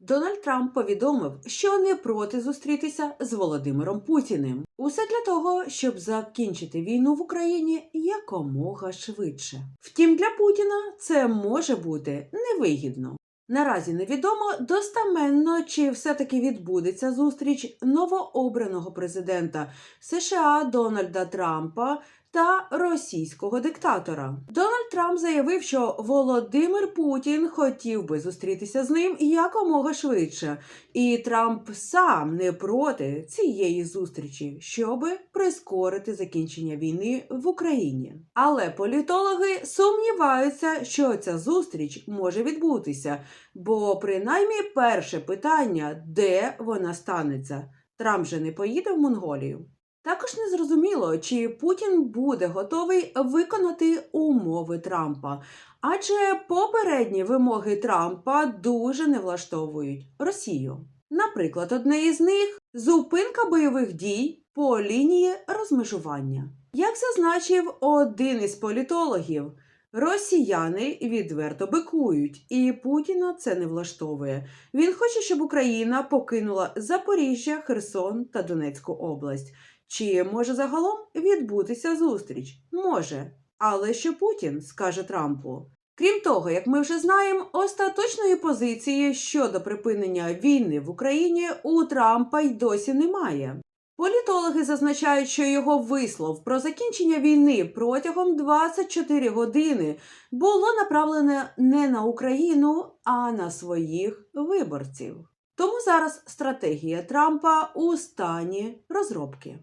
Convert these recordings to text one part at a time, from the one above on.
Дональд Трамп повідомив, що не проти зустрітися з Володимиром Путіним. Усе для того, щоб закінчити війну в Україні якомога швидше. Втім, для Путіна це може бути невигідно. Наразі невідомо достаменно, чи все-таки відбудеться зустріч новообраного президента США Дональда Трампа та російського диктатора. Дональд Трамп заявив, що Володимир Путін хотів би зустрітися з ним якомога швидше, і Трамп сам не проти цієї зустрічі, щоби прискорити закінчення війни в Україні. Але політологи сумніваються, що ця зустріч може відбутися, бо принаймні перше питання, де вона станеться. Трамп же не поїде в Монголію. Також не зрозуміло, чи Путін буде готовий виконати умови Трампа, адже попередні вимоги Трампа дуже не влаштовують Росію. Наприклад, одне із них зупинка бойових дій по лінії розмежування. Як зазначив один із політологів, росіяни відверто бикують, і Путіна це не влаштовує. Він хоче, щоб Україна покинула Запоріжжя, Херсон та Донецьку область. Чи може загалом відбутися зустріч? Може. Але що Путін скаже Трампу? Крім того, як ми вже знаємо, остаточної позиції щодо припинення війни в Україні у Трампа й досі немає. Політологи зазначають, що його вислов про закінчення війни протягом 24 години було направлене не на Україну, а на своїх виборців. Тому зараз стратегія Трампа у стані розробки.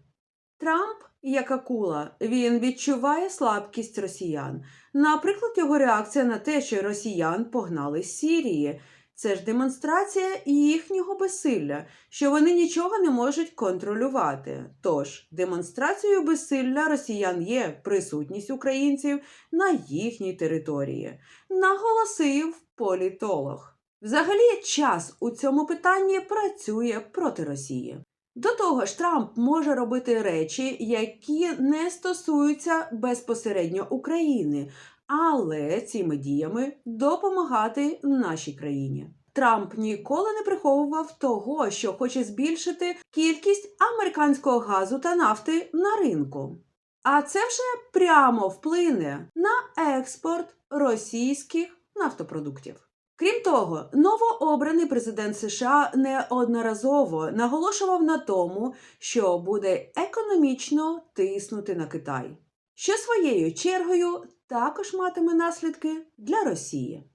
Трамп, як акула, він відчуває слабкість росіян. Наприклад, його реакція на те, що росіян погнали з Сірії. Це ж демонстрація їхнього безсилля, що вони нічого не можуть контролювати. Тож, демонстрацією безсилля росіян є присутність українців на їхній території, наголосив політолог. Взагалі, час у цьому питанні працює проти Росії. До того ж, Трамп може робити речі, які не стосуються безпосередньо України, але цими діями допомагати нашій країні. Трамп ніколи не приховував того, що хоче збільшити кількість американського газу та нафти на ринку. А це вже прямо вплине на експорт російських нафтопродуктів. Крім того, новообраний президент США неодноразово наголошував на тому, що буде економічно тиснути на Китай, що своєю чергою також матиме наслідки для Росії.